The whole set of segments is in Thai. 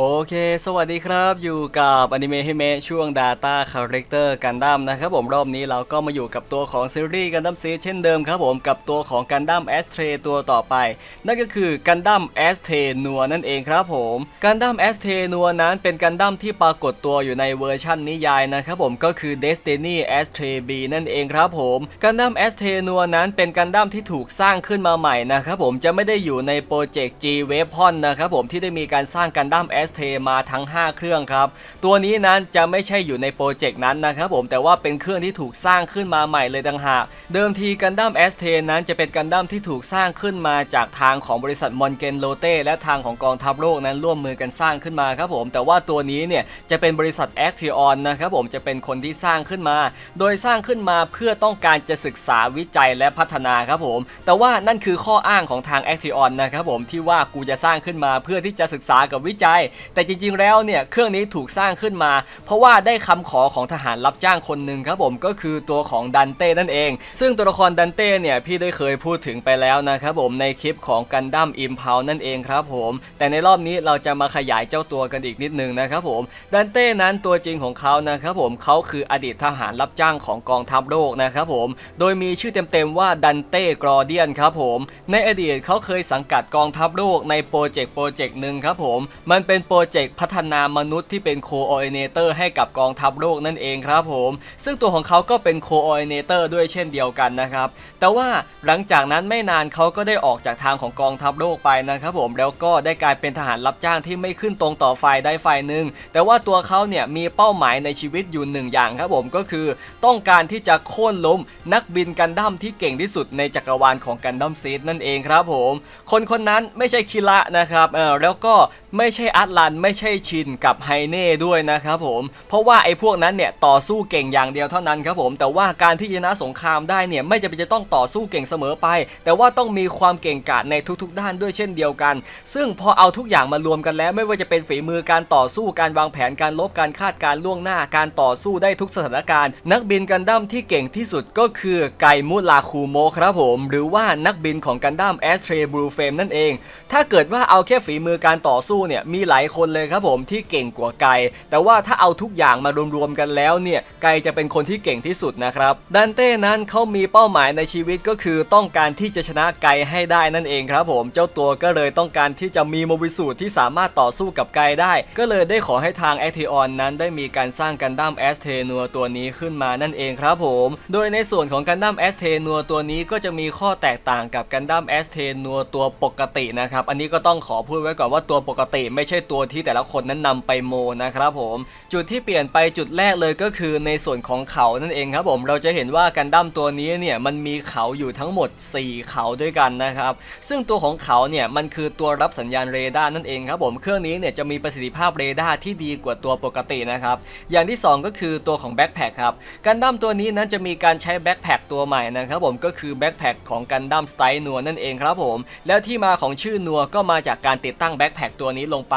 โอเค สวัสดีครับ อยู่กับอนิเมะฮิเมะช่วง Data Character Gundam นะครับผมรอบนี้เราก็มาอยู่กับตัวของซีรีส์ Gundam Seed เช่นเดิมครับผมกับตัวของ Gundam a s t r a y ตัวต่อไป นั่นก็คือ Gundam a s t r a y นัวนั่นเองครับผม Gundam a s t r a y นัวนั้นเป็น Gundam ที่ปรากฏตัวอยู่ในเวอร์ชันนิยายนะครับผมก็คือ Destiny a s t r a B นั่นเองครับผม Gundam a s t r a y นัวนั้นเป็น Gundam ที่ถูกสร้างขึ้นมาใหม่นะครับผมจะไม่ได้อยู่ในโปรเจกต์ G Weapon นะครับผมที่ได้มีการสร้าง Gundam a s t r a y มาทั้ง 5 เครื่องครับ ตัวนี้นั้นจะไม่ใช่อยู่ในโปรเจกต์นั้นนะครับผมแต่ว่าเป็นเครื่องที่ถูกสร้างขึ้นมาใหม่เลยต่างหาก เดิมที Gundam a s t นั้นจะเป็น Gundam ที่ถูกสร้างขึ้นมาจากทางของบริษัทมอนเกนโลเต้และทางของกองทัพโลกนั้นร่วมมือกันสร้างขึ้นมาครับผมแต่ว่าตัวนี้เนี่ยจะเป็นบริษัท a c t i o n นะครับผมจะเป็นคนที่สร้างขึ้นมา โดยสร้างขึ้นมาเพื่อต้องการจะศึกษาวิจัยและพัฒนาครับผม แต่ว่านั่นคือข้ออ้างของทาง a c t i o n นะครับผมที่ว่ากูจะสร้างขึ้นมาเพื่อที่จะศึกษากับวิจัยแต่จริงๆแล้วเนี่ยเครื่องนี้ถูกสร้างขึ้นมา เพราะว่าได้คำขอของทหารรับจ้างคนหนึ่งครับผมก็คือตัวของดันเต้นั่นเอง ซึ่งตัวละครดันเต้เนี่ยพี่ได้เคยพูดถึงไปแล้วนะครับผมในคลิปของกันดั้มอิมพาวนั่นเองครับผม แต่ในรอบนี้เราจะมาขยายเจ้าตัวกันอีกนิดนึงนะครับผมดันเต้นั้นตัวจริงของเขานะครับผมเขาคืออดีตทหารรับจ้างของกองทัพโลกนะครับผมโดยมีชื่อเต็มๆว่าดันเต้กรอเดียนครับผม ในอดีตเขาเคยสังกัดกองทัพโลกในโปรเจกต์โปรเจกต์หนึ่งครับผมมันเป็นโปรเจกต์พัฒนามนุษย์ที่เป็นโคออเนเตอร์ให้กับกองทัพโลกนั่นเองครับผม ซึ่งตัวของเขาก็เป็นโคออเนเตอร์ด้วยเช่นเดียวกันนะครับ แต่ว่าหลังจากนั้นไม่นานเขาก็ได้ออกจากทางของกองทัพโลกไปนะครับผมแล้วก็ได้กลายเป็นทหารรับจ้างที่ไม่ขึ้นตรงต่อฝ่ายใดฝ่ายหนึ่งแต่ว่าตัวเขาเนี่ยมีเป้าหมายในชีวิตอยู่หนึ่งอย่างครับผมก็คือ ต้องการที่จะโค่นล้มนักบินกันดั้มที่เก่งที่สุดในจักรวาลของกันดั้มซีดนั่นเองครับผม คนคนนั้นไม่ใช่คิระนะครับเออแล้วก็ไม่ใช่อัตลันไม่ใช่ชินกับไฮเน่ด้วยนะครับผม เพราะว่าไอ้พวกนั้นเนี่ยต่อสู้เก่งอย่างเดียวเท่านั้นครับผม แต่ว่าการที่จะชนะสงครามได้เนี่ยไม่จำเป็นจะต้องต่อสู้เก่งเสมอไป แต่ว่าต้องมีความเก่งกาจในทุกๆ ด้านด้วยเช่นเดียวกัน ซึ่งพอเอาทุกอย่างมารวมกันแล้วไม่ว่าจะเป็นฝีมือการต่อสู้การวางแผนการลบการคาดการล่วงหน้าการต่อสู้ได้ทุกสถานการณ์ นักบินกันดั้มที่เก่งที่สุดก็คือไกมุลาคูโมครับผม หรือว่านักบินของกันดั้มแอสเทรบลูเฟมนั่นเอง ถ้าเกิดว่าเอาแค่ฝีมือการต่อสู้เนี่ยมีหลายคนเลยครับผมที่เก่งกว่าไก่แต่ว่าถ้าเอาทุกอย่างมารวมๆกันแล้วเนี่ยไก่จะเป็นคนที่เก่งที่สุดนะครับดันเต้นั้นเขามีเป้าหมายในชีวิตก็คือต้องการที่จะชนะไก่ให้ได้นั่นเองครับผมเจ้าตัวก็เลยต้องการที่จะมีโมบิสูตรที่สามารถต่อสู้กับไก่ได้ ก็เลยได้ขอให้ทางแอคทีออนนั้นได้มีการสร้างกันดั้มแอสเทนัวตัวนี้ขึ้นมานั่นเองครับผม โดยในส่วนของกันดั้มแอสเทนัวตัวนี้ก็จะมีข้อแตกต่างกับกันดั้มแอสเทนัวตัวปกตินะครับ อันนี้ก็ต้องขอพูดไว้ก่อนว่าตัวปกติไม่ใช่ตัวที่แต่ละคนนั้นนำไปโมนะครับผม จุดที่เปลี่ยนไปจุดแรกเลยก็คือในส่วนของเขานั่นเองครับผมเราจะเห็นว่ากันดั้มตัวนี้เนี่ยมันมีเขาอยู่ทั้งหมด 4 เขาด้วยกันนะครับ ซึ่งตัวของเขาเนี่ยมันคือตัวรับสัญญาณเรดาร์นั่นเองครับผมเครื่องนี้เนี่ยจะมีประสิทธิภาพเรดาร์ที่ดีกว่าตัวปกตินะครับอย่างที่ 2 ก็คือตัวของแบ็คแพคครับกันดั้มตัวนี้นั้นจะมีการใช้แบ็คแพคตัวใหม่นะครับผมก็คือแบ็คแพคของกันดั้มสไตล์นัวนั่นเองครับผมแล้วที่มาของชื่อนัวก็มาจากการติดตั้งแบ็คแพคตัวนี้ลงไป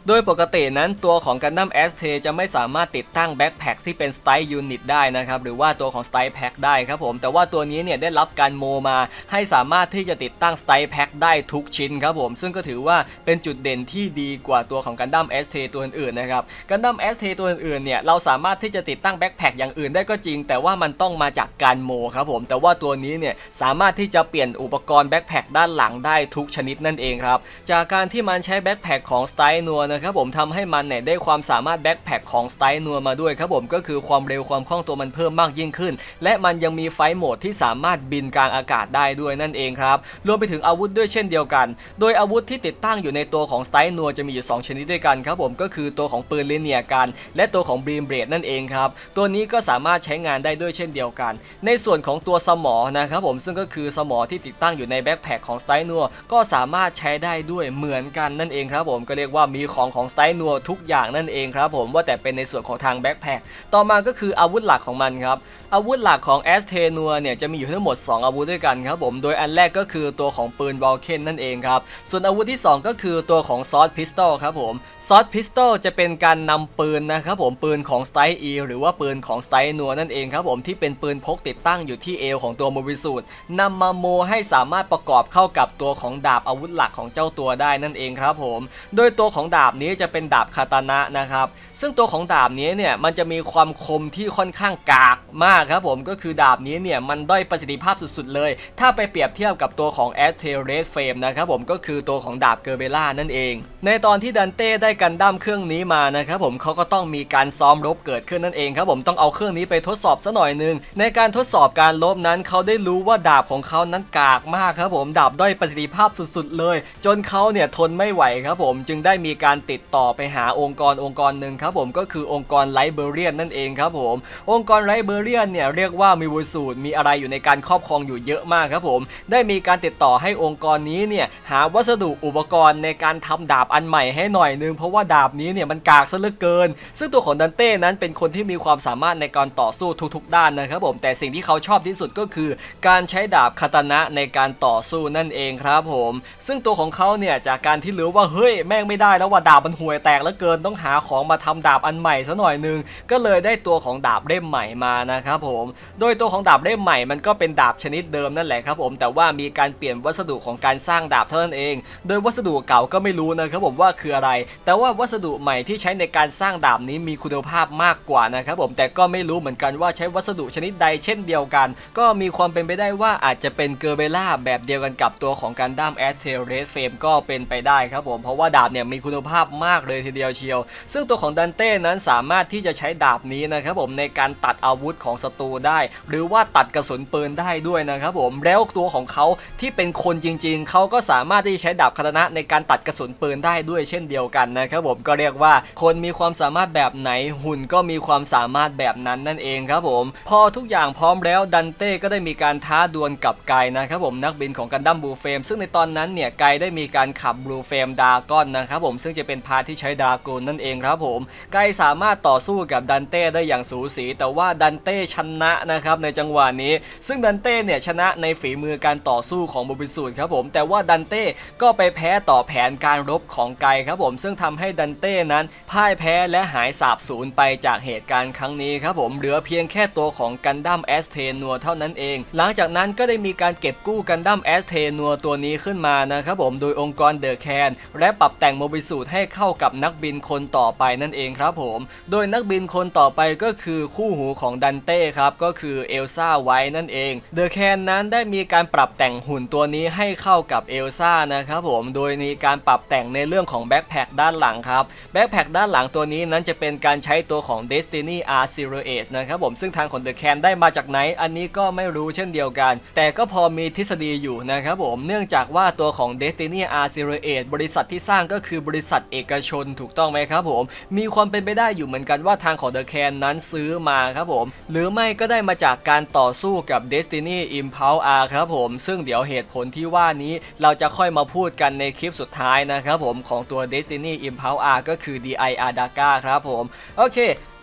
โดยปกตินั้นตัวของ Gundam s t จะไม่สามารถติดตั้งแบ็คแพคที่เป็น Style Unit ได้นะครับ หรือว่าตัวของ Style Pack ได้ครับผม แต่ว่าตัวนี้เนี่ยได้รับการโมมา ให้สามารถที่จะติดตั้ง Style Pack ได้ทุกชิ้นครับผม ซึ่งก็ถือว่าเป็นจุดเด่นที่ดีกว่าตัวของ Gundam s t ตัวอื่นๆนะครับ Gundam s t ตัวอื่นๆเนี่ยเราสามารถที่จะติดตั้งแบ็คแพคอย่างอื่นได้ก็จริง แต่ว่ามันต้องมาจากการโมครับผม แต่ว่าตัวนี้เนี่ยสามารถที่จะเปลี่ยนอุปกรณ์แบ็คแพคด้านหลังได้ทุกชนิดนั่นเองครับ จากการที่มันใช้แบ็คแพคของ Style นัวนะครับผมทำให้มันเนี่ยได้ความสามารถแบ็คแพคของสไตล์นัวมาด้วยครับผมก็คือความเร็วความคล่องตัวมันเพิ่มมากยิ่งขึ้น และมันยังมีไฟโหมดที่สามารถบินกลางอากาศได้ด้วยนั่นเองครับรวมไปถึงอาวุธด้วยเช่นเดียวกัน โดยอาวุธที่ติดตั้งอยู่ในตัวของสไตล์นัวจะมีอยู่ 2 ชนิดด้วยกันครับผมก็คือตัวของปืนลิเนียกัน และตัวของบีมเบรดนั่นเองครับตัวนี้ก็สามารถใช้งานได้ด้วยเช่นเดียวกัน ในส่วนของตัวสมอนะครับผมซึ่งก็คือสมอที่ติดตั้งอยู่ในแบ็คแพคของสไตล์นัวก็สามารถใช้ได้ด้วยเหมือนกันนั่นเองครับผมก็เรียกว่ามีของของสไตล์นัวทุกอย่างนั่นเองครับผมว่าแต่เป็นในส่วนของทางแบ็คแพคต่อมาก็คืออาวุธหลักของมันครับอาวุธหลักของแอสเทนัวเนี่ยจะมีอยู่ทั้งหมด 2 อาวุธด้วยกันครับผมโดยอันแรกก็คือตัวของปืนบอลเคนนั่นเองครับส่วนอาวุธที่ 2 ก็คือตัวของซอสพิสตอลครับผมซอสพิสตอลจะเป็นการนำปืนนะครับผมปืนของสไตล์อีหรือว่าปืนของสไตล์นัวนั่นเองครับผมที่เป็นปืนพกติดตั้งอยู่ที่เอวของตัวโมบิสูตนำมาโมให้สามารถประกอบเข้ากับตัวของดาบอาวุธหลักของเจ้าตัวได้นั่นเองครับผม โดยตัวของของดาบนี้จะเป็นดาบคาตานะนะครับ ซึ่งตัวของดาบนี้เนี่ยมันจะมีความคมที่ค่อนข้างกากมากครับผมก็คือดาบนี้เนี่ยมันด้อยประสิทธิภาพสุดๆเลย ถ้าไปเปรียบเทียบกับตัวของ a s t e r Red Flame นะครับผมก็คือตัวของดาบเกอร์เบล่านั่นเอง ในตอนที่ดันเต้ได้กันดั้มเครื่องนี้มานะครับผมเขาก็ต้องมีการซ้อมรบเกิดขึ้นนั่นเองครับผมต้องเอาเครื่องนี้ไปทดสอบซะหน่อยหนึงในการทดสอบการลบนั้นเขาได้รู้ว่าดาบของเขานั้นกากมากครับผมดาบด้อยประสิทธิภาพสุดๆเลย จนเขาเนี่ยทนไม่ไหวครับผมจึงได้มีการติดต่อไปหาองค์กรองค์กรหนึ่งครับผมก็คือองค์กรไลเบเรียนนั่นเองครับผม องค์กรไลเบเรียนเนี่ยเรียกว่ามีวุสูตรมีอะไรอยู่ในการครอบครองอยู่เยอะมากครับผม ได้มีการติดต่อให้องค์กรนี้เนี่ยหาวัสดุอุปกรณ์ในการทำดาบอันใหม่ให้หน่อยนึง เพราะว่าดาบนี้เนี่ยมันกากซะเหลือเกิน ซึ่งตัวของดันเต้นั้นเป็นคนที่มีความสามารถในการต่อสู้ทุกๆ ด้านนะครับผมแต่สิ่งที่เขาชอบที่สุดก็คือ การใช้ดาบคาตานะในการต่อสู้นั่นเองครับผม ซึ่งตัวของเขาเนี่ยจากการที่รู้ว่าเฮ้ยแม่งไม่ได้แล้วว่าดาบมันห่วยแตกเหลือเกินต้องหาของมาทำดาบอันใหม่ซะหน่อยนึงก็เลยได้ตัวของดาบเล่มใหม่มานะครับผมโดยตัวของดาบเล่มใหม่มันก็เป็นดาบชนิดเดิมนั่นแหละครับผมแต่ว่ามีการเปลี่ยนวัสดุของการสร้างดาบเท่านั้นเอง โดยวัสดุเก่าก็ไม่รู้นะครับผมว่าคืออะไร แต่ว่าวัสดุใหม่ที่ใช้ในการสร้างดาบนี้มีคุณภาพมากกว่านะครับผมแต่ก็ไม่รู้เหมือนกันว่าใช้วัสดุชนิดใดเช่นเดียวกัน ก็มีความเป็นไปได้ว่าอาจจะเป็นเกอร์เบล่าแบบเดียวกันกับตัวของการด้ามแอสเทเรสเฟมก็เป็นไปได้ครับผมเพราะว่าดาบเนี่ยมีคุณภาพมากเลยทีเดียวเชียว ซึ่งตัวของดันเต้นั้นสามารถที่จะใช้ดาบนี้นะครับผมในการตัดอาวุธของศัตรูได้ หรือว่าตัดกระสุนปืนได้ด้วยนะครับผมแล้วตัวของเขาที่เป็นคนจริง ๆ เขาก็สามารถที่จะใช้ดาบคาตานะในการตัดกระสุนปืนได้ด้วยเช่นเดียวกันนะครับผมก็เรียกว่าคนมีความสามารถแบบไหนหุ่นก็มีความสามารถแบบนั้นนั่นเองครับผม พอทุกอย่างพร้อมแล้วดันเต้ก็ได้มีการท้าดวลกับไกนะครับผมนักบินของกันดั้มบลูเฟมซึ่งในตอนนั้นเนี่ยไกได้มีการขับบลูเฟมดาก้อนนะครับผมซึ่งจะเป็น็นพาที่ใช้ดราโกนนั่นเองครับผม ไกสามารถต่อสู้กับดันเต้ได้อย่างสูสี แต่ว่าดันเต้ชนะนะครับในจังหวะนี้ ซึ่งดันเต้เนี่ยชนะในฝีมือการต่อสู้ของโมบิสูนครับผม แต่ว่าดันเต้ก็ไปแพ้ต่อแผนการรบของไกครับผม ซึ่งทำให้ดันเต้นั้นพ่ายแพ้และหายสาบสูญไปจากเหตุการณ์ครั้งนี้ครับผม เหลือเพียงแค่ตัวของกันดั้มแอสเทนัวเท่านั้นเอง หลังจากนั้นก็ได้มีการเก็บกู้กันดั้มแอสเทนัวตัวนี้ขึ้นมานะครับผม โดยองค์กรเดอะแคนและปรับแต่งโมบิสูตให้เข้ากับนักบินคนต่อไปนั่นเองครับผม โดยนักบินคนต่อไปก็คือคู่หูของดันเต้ครับก็คือเอลซ่าไว้นั่นเองเดอะแคนนั้นได้มีการปรับแต่งหุ่นตัวนี้ให้เข้ากับเอลซ่านะครับผมโดยมีการปรับแต่งในเรื่องของแบ็คแพคด้านหลังครับแบ็คแพคด้านหลังตัวนี้นั้นจะเป็นการใช้ตัวของ Destiny R Zero Eight นะครับผมซึ่งทางของเดอะแคนได้มาจากไหน อันนี้ก็ไม่รู้เช่นเดียวกัน แต่ก็พอมีทฤษฎีอยู่นะครับผมเนื่องจากว่าตัวของ Destiny R Zero Eight บริษัทที่สร้างก็คือบริษัทเอกชนถูกต้องไหมครับผม มีความเป็นไปได้อยู่เหมือนกันว่าทางของเดอะแคนนั้นซื้อมาครับผม หรือไม่ก็ได้มาจากการต่อสู้กับ Destiny Impulse R ครับผม ซึ่งเดี๋ยวเหตุผลที่ว่านี้เราจะค่อยมาพูดกันในคลิปสุดท้ายนะครับผมของตัว Destiny Impulse R ก็คือ DIR d a g a ครับผม โอเค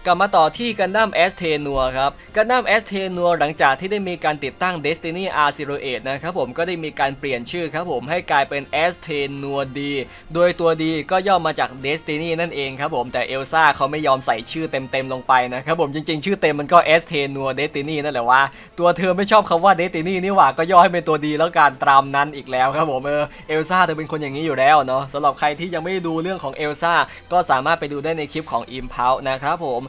กลับมาต่อที่กันดั้มแอสเทนัวครับกันดั้มแอสเทนัวหลังจากที่ได้มีการติดตั้ง Destiny R08 นะครับผมก็ได้มีการเปลี่ยนชื่อครับผมให้กลายเป็น a s t e n u a D โดยตัว D ก็ย่อมาจาก Destiny นั่นเองครับผมแต่เอลซ่าเขาไม่ยอมใส่ชื่อเต็มๆลงไปนะครับผมจริงๆ ชื่อเต็มมันก็ a s t e n u a Destiny นั่นแหละว่า ตัวเธอไม่ชอบคำว่า Destiny นี่หว่าก็ย่อให้เป็นตัว D แล้วการตามนั้นอีกแล้วครับผมเออเอลซ่าเธอเป็นคนอย่างนี้อยู่แล้วเนาะสำหรับใครที่ยังไม่ดูเรื่องของเอลซ่าก็สามารถไปดูได้ในคลิปของ Impulse นะครับผม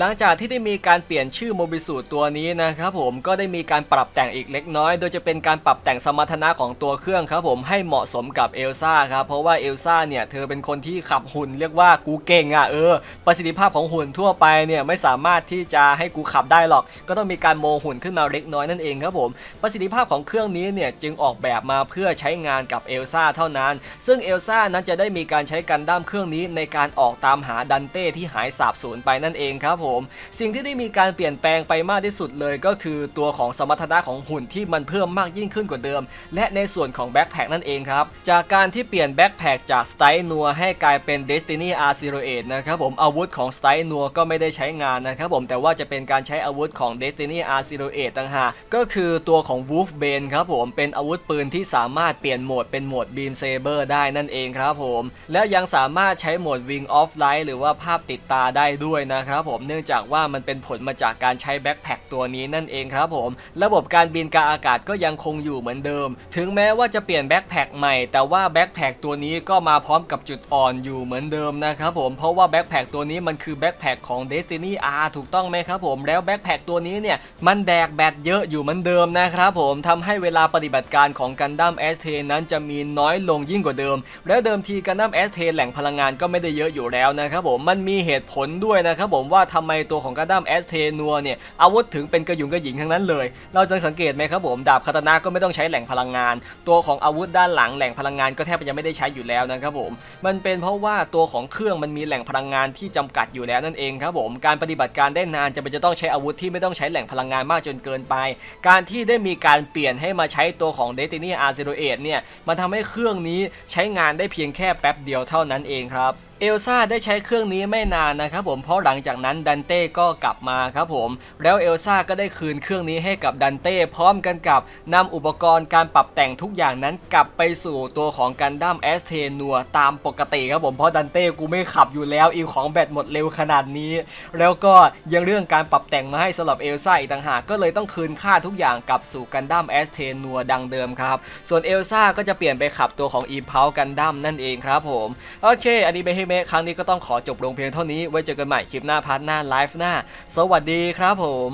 หลังจากที่ได้มีการเปลี่ยนชื่อโมบิสูตัวนี้นะครับผมก็ได้มีการปรับแต่งอีกเล็กน้อย โดยจะเป็นการปรับแต่งสมรรถนะของตัวเครื่องครับผมให้เหมาะสมกับเอลซ่าครับเพราะว่าเอลซ่าเนี่ยเธอเป็นคนที่ขับหุ่นเรียกว่ากูเก่งอะเออประสิทธิภาพของหุ่นทั่วไปเนี่ยไม่สามารถที่จะให้กูขับได้หรอก ก็ต้องมีการโมหุ่นขึ้นมาเล็กน้อยนั่นเองครับผมประสิทธิภาพของเครื่องนี้เนี่ยจึงออกแบบมาเพื่อใช้งานกับเอลซ่าเท่านั้น ซึ่งเอลซ่านั้นจะได้มีการใช้กันด้ามเครื่องนี้ในการออกตามหาดันเต้ที่หายสาบสูญไปนั่นเองครับผมสิ่งที่ได้มีการเปลี่ยนแปลงไปมากที่สุดเลยก็คือตัวของสมรรถนะของหุ่นที่มันเพิ่มมากยิ่งขึ้นกว่าเดิม และในส่วนของแบ็คแพคนั่นเองครับ จากการที่เปลี่ยนแบ็คแพคจากสไตล์นัวให้กลายเป็น Destiny R08 นะครับผมอาวุธของสไตล์นัวก็ไม่ได้ใช้งานนะครับผมแต่ว่าจะเป็นการใช้อาวุธของ Destiny R08 ต่างหากก็คือตัวของ Wolf Bane ครับผมเป็นอาวุธปืนที่สามารถเปลี่ยนโหมดเป็นโหมด Beam Saber ได้นั่นเองครับผมและยังสามารถใช้โหมด Wing of Light หรือว่าภาพติดตาได้ด้วยนะครับผมเนื่องนื่องจากว่ามันเป็นผลมาจากการใช้แบ็คแพคตัวนี้นั่นเองครับผม ระบบการบินกลางอากาศก็ยังคงอยู่เหมือนเดิม ถึงแม้ว่าจะเปลี่ยนแบ็คแพคใหม่ แต่ว่าแบ็คแพคตัวนี้ก็มาพร้อมกับจุดอ่อนอยู่เหมือนเดิมนะครับผม เพราะว่าแบ็คแพคตัวนี้มันคือแบ็คแพคของ Destiny R ถูกต้องไหมครับผม แล้วแบ็คแพคตัวนี้เนี่ยมันแดกแบตเยอะอยู่เหมือนเดิมนะครับผมทำให้เวลาปฏิบัติการของกันดั้มแอสเทนั้นจะมีน้อยลงยิ่งกว่าเดิม แล้วเดิมทีกันดั้มแอสเทแหล่งพลังงานก็ไม่ได้เยอะอยู่แล้วนะครับผม มันมีเหตุผลด้วยนะครับผมว่าททำไมตัวของกันดั้มแอสเทนัวเนี่ยอาวุธถึงเป็นกระยุงกระหยิงทั้งนั้นเลย เราจะสังเกตไหมครับผมดาบคาตานะก็ไม่ต้องใช้แหล่งพลังงาน ตัวของอาวุธด้านหลังแหล่งพลังงานก็แทบจะไม่ได้ใช้อยู่แล้วนะครับผมมันเป็นเพราะว่าตัวของเครื่องมันมีแหล่งพลังงานที่จำกัดอยู่แล้วนั่นเองครับผมการปฏิบัติการได้นานจะเป็นจะต้องใช้อาวุธที่ไม่ต้องใช้แหล่งพลังงานมากจนเกินไป การที่ได้มีการเปลี่ยนให้มาใช้ตัวของ Destiny R08 เนี่ยมันทำให้เครื่องนี้ใช้งานได้เพียงแค่แป๊บเดียวเท่านั้นเองครับเอลซ่าได้ใช้เครื่องนี้ไม่นานนะครับผมเพราะหลังจากนั้นดันเต้ก็กลับมาครับผม แล้วเอลซ่าก็ได้คืนเครื่องนี้ให้กับดันเต้พร้อมกันกับนำอุปกรณ์การปรับแต่งทุกอย่างนั้นกลับไปสู่ตัวของกันดั้มแอสเทนัวตามปกติครับผมเพราะดันเต้กูไม่ขับอยู่แล้วอีของแบตหมดเร็วขนาดนี้ แล้วก็ยังเรื่องการปรับแต่งมาให้สำหรับเอลซ่าอีกต่างหากก็เลยต้องคืนค่าทุกอย่างกลับสู่กันดั้มแอสเทนัวดังเดิมครับส่วนเอลซ่าก็จะเปลี่ยนไปขับตัวของอีพาวกันดั้มนั่นเองครับผมโอเค อันนี้เบเเมะครั้งนี้ก็ต้องขอจบลงเพียงเท่านี้ ไว้เจอกันใหม่คลิปหน้าพาร์ทหน้าไลฟ์หน้า สวัสดีครับผม